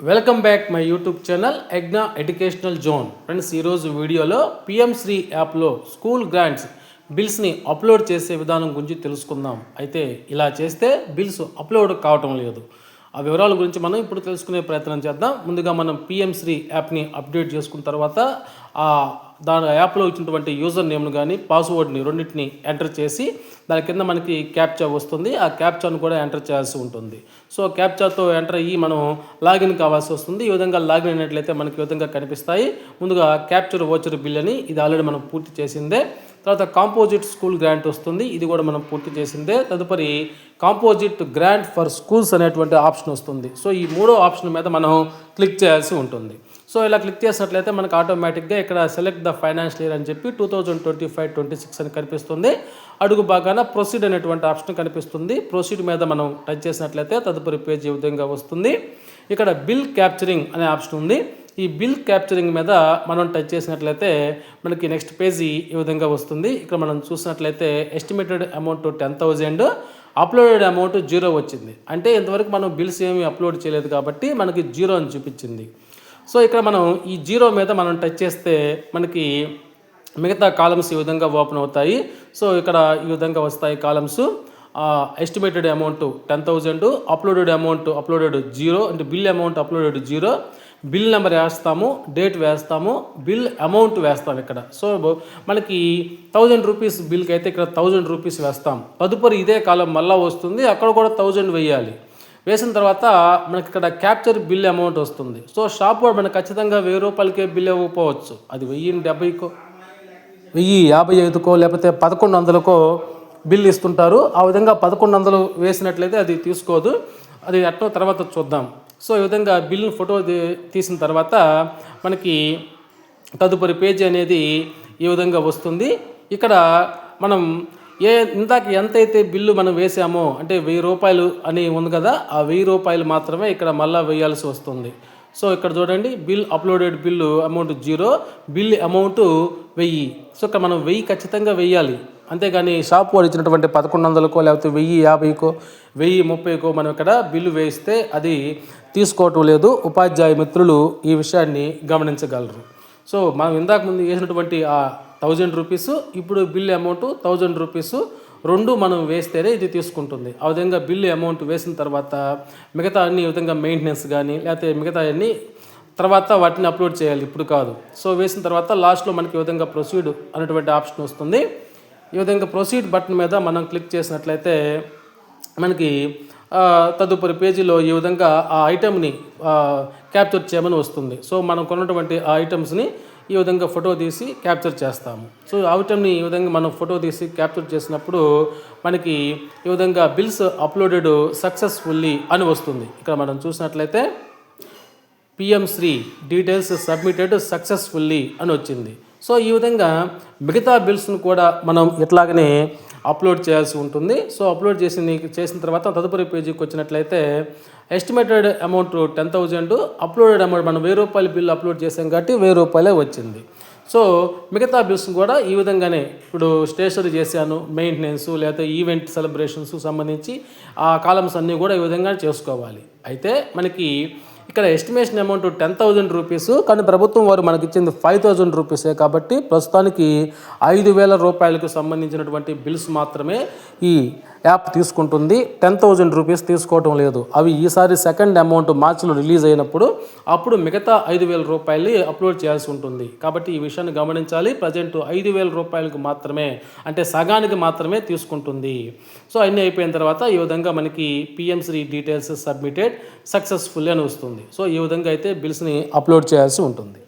Welcome back my YouTube channel ఎగ్నా educational zone. Friends ఈరోజు వీడియోలో PM Shri యాప్లో స్కూల్ గ్రాంట్స్ బిల్స్ని అప్లోడ్ చేసే విధానం గురించి తెలుసుకుందాం. అయితే ఇలా చేస్తే బిల్స్ అప్లోడ్ కావటం లేదు. ఆ వివరాల గురించి మనం ఇప్పుడు తెలుసుకునే ప్రయత్నం చేద్దాం. ముందుగా మనం పిఎం శ్రీ యాప్ని అప్డేట్ చేసుకున్న తర్వాత ఆ దాని యాప్లో ఇచ్చినటువంటి యూజర్ నేమ్ను కానీ పాస్వర్డ్ని రెండింటిని ఎంటర్ చేసి దాని కింద మనకి క్యాప్చా వస్తుంది. ఆ క్యాప్చాను కూడా ఎంటర్ చేయాల్సి ఉంటుంది. సో క్యాప్చాతో ఎంటర్ అయ్యి మనం లాగిన్ కావాల్సి వస్తుంది. ఈ విధంగా లాగిన్ అయినట్లయితే మనకి ఈ విధంగా కనిపిస్తాయి. ముందుగా క్యాప్చర్ ఓచర్ బిల్ అని ఇది ఆల్రెడీ మనం పూర్తి చేసిందే. తర్వాత కాంపోజిట్ స్కూల్ గ్రాంట్ వస్తుంది. ఇది కూడా మనం పూర్తి చేసిందే. తదుపరి కాంపోజిట్ గ్రాంట్ ఫర్ స్కూల్స్ అనేటువంటి ఆప్షన్ వస్తుంది. సో ఈ మూడో ఆప్షన్ మీద మనం క్లిక్ చేయాల్సి ఉంటుంది. సో ఇలా క్లిక్ చేసినట్లయితే మనకు ఆటోమేటిక్గా ఇక్కడ సెలెక్ట్ ద ఫైనాన్షియల్ ఇయర్ అని చెప్పి two thousand twenty five twenty six అని కనిపిస్తుంది. అడుగు బాగాన ప్రొసీడ్ అనేటువంటి ఆప్షన్ కనిపిస్తుంది. ప్రొసీడ్ మీద మనం టచ్ చేసినట్లయితే తదుపరి పేజ్ ఈ విధంగా వస్తుంది. ఇక్కడ బిల్ క్యాప్చరింగ్ అనే ఆప్షన్ ఉంది. ఈ బిల్ క్యాప్చరింగ్ మీద మనం టచ్ చేసినట్లయితే మనకి నెక్స్ట్ పేజీ ఈ విధంగా వస్తుంది. ఇక్కడ మనం చూసినట్లయితే estimated amount ten thousand uploaded amount zero వచ్చింది. అంటే ఇంతవరకు మనం బిల్స్ ఏమీ అప్లోడ్ చేయలేదు కాబట్టి మనకి జీరో అని చూపించింది. సో ఇక్కడ మనం ఈ జీరో మీద మనం టచ్ చేస్తే మనకి మిగతా కాలమ్స్ ఈ విధంగా ఓపెన్ అవుతాయి. సో ఇక్కడ ఈ విధంగా వస్తాయి columns estimated amount ten thousand uploaded amount uploaded zero అంటే bill amount uploaded zero bill number వేస్తాము డేట్ వేస్తాము బిల్ అమౌంట్ వేస్తాం ఇక్కడ. సో మనకి థౌజండ్ రూపీస్ బిల్కి అయితే ఇక్కడ థౌజండ్ రూపీస్ వేస్తాం. తదుపరి ఇదే కాలం మళ్ళీ వస్తుంది అక్కడ కూడా థౌజండ్ వేయాలి. వేసిన తర్వాత మనకి ఇక్కడ క్యాప్చర్ బిల్ అమౌంట్ వస్తుంది. సో షాప్ వాడు మనకు ఖచ్చితంగా వెయ్యి రూపాయలకే బిల్ ఇవ్వకపోవచ్చు. అది వెయ్యి డెబ్బైకో వెయ్యి యాభై ఐదుకో లేకపోతే పదకొండు వందలకో బిల్ ఇస్తుంటారు. ఆ విధంగా పదకొండు వందలు వేసినట్లయితే అది తీసుకోదు. అది అట్టో తర్వాత చూద్దాం. సో ఈ విధంగా బిల్లు ఫోటో తీ- తీసిన తర్వాత మనకి తదుపరి పేజీ అనేది ఈ విధంగా వస్తుంది. ఇక్కడ మనం ఏ ఇందాక ఎంతైతే బిల్లు మనం వేసామో అంటే వెయ్యి రూపాయలు అని ఉంది కదా ఆ వెయ్యి రూపాయలు మాత్రమే ఇక్కడ మళ్ళీ వేయాల్సి వస్తుంది. సో ఇక్కడ చూడండి bill uploaded bill amount zero bill amount వెయ్యి. సో ఇక్కడ మనం వెయ్యి ఖచ్చితంగా వెయ్యాలి అంతేగాని షాప్ వాడు ఇచ్చినటువంటి పదకొండు వందలకో లేకపోతే వెయ్యి యాభైకో వెయ్యి ముప్పైకో మనం ఇక్కడ బిల్లు వేస్తే అది తీసుకోవటం లేదు. ఉపాధ్యాయ మిత్రులు ఈ విషయాన్ని గమనించగలరు. సో మనం ఇందాక ముందు వేసినటువంటి ఆ థౌజండ్ రూపీస్ ఇప్పుడు బిల్ అమౌంట్ థౌజండ్ రూపీస్ రెండు మనం వేస్తేనే ఇది తీసుకుంటుంది. ఆ విధంగా బిల్లు అమౌంట్ వేసిన తర్వాత మిగతా అన్ని విధంగా మెయింటెనెన్స్ కానీ లేకపోతే మిగతా అన్ని తర్వాత వాటిని అప్లోడ్ చేయాలి. ఇప్పుడు కాదు. సో వేసిన తర్వాత లాస్ట్లో మనకి ఈ విధంగా ప్రొసీడ్ అనేటువంటి ఆప్షన్ వస్తుంది. ఈ విధంగా ప్రొసీడ్ బటన్ మీద మనం క్లిక్ చేసినట్లయితే మనకి తదుపరి పేజీలో ఈ విధంగా ఆ ఐటెంని క్యాప్చర్ చేయమని వస్తుంది. సో మనం కొన్నటువంటి ఆ ఐటమ్స్ని ఈ విధంగా ఫోటో తీసి క్యాప్చర్ చేస్తాము. సో ఆ ఐటమ్ని ఈ విధంగా మనం ఫోటో తీసి క్యాప్చర్ చేసినప్పుడు మనకి ఈ విధంగా బిల్స్ అప్లోడెడ్ సక్సెస్ఫుల్లీ అని వస్తుంది. ఇక్కడ మనం చూసినట్లయితే PM Shri details submitted successfully అని వచ్చింది. సో ఈ విధంగా మిగతా బిల్స్ను కూడా మనం ఇట్లాగనే అప్లోడ్ చేయాల్సి ఉంటుంది. సో అప్లోడ్ చేసి చేసిన తర్వాత తదుపరి పేజీకి వచ్చినట్లయితే estimated amount ten thousand uploaded amount మనం వెయ్యి రూపాయల బిల్ అప్లోడ్ చేసాం కాబట్టి వెయ్యి రూపాయలే వచ్చింది. సో మిగతా బిల్స్ కూడా ఈ విధంగానే ఇప్పుడు స్టేషనరీ చేశాను మెయింటెనెన్స్ లేకపోతే ఈవెంట్ సెలబ్రేషన్స్ సంబంధించి ఆ కాలమ్స్ అన్నీ కూడా ఈ విధంగా చేసుకోవాలి. అయితే మనకి ఇక్కడ estimation amount ten thousand rupees కానీ ప్రభుత్వం వారు మనకి ఇచ్చింది ఫైవ్ థౌజండ్ రూపీసే కాబట్టి ప్రస్తుతానికి ఐదు వేల రూపాయలకు సంబంధించినటువంటి బిల్స్ మాత్రమే ఈ యాప్ తీసుకుంటుంది. టెన్ థౌజండ్ రూపీస్ తీసుకోవటం లేదు. అవి ఈసారి సెకండ్ అమౌంట్ మార్చిలో రిలీజ్ అయినప్పుడు అప్పుడు మిగతా ఐదు వేల రూపాయలు అప్లోడ్ చేయాల్సి ఉంటుంది. కాబట్టి ఈ విషయాన్ని గమనించాలి. ప్రజెంట్ ఐదు వేల రూపాయలకు మాత్రమే అంటే సగానికి మాత్రమే తీసుకుంటుంది. సో అన్నీ అయిపోయిన తర్వాత ఈ విధంగా మనకి పిఎంసీ డీటెయిల్స్ సబ్మిటెడ్ సక్సెస్ఫుల్ అని వస్తుంది. సో ఈ విధంగా అయితే బిల్స్ని అప్లోడ్ చేయాల్సి ఉంటుంది.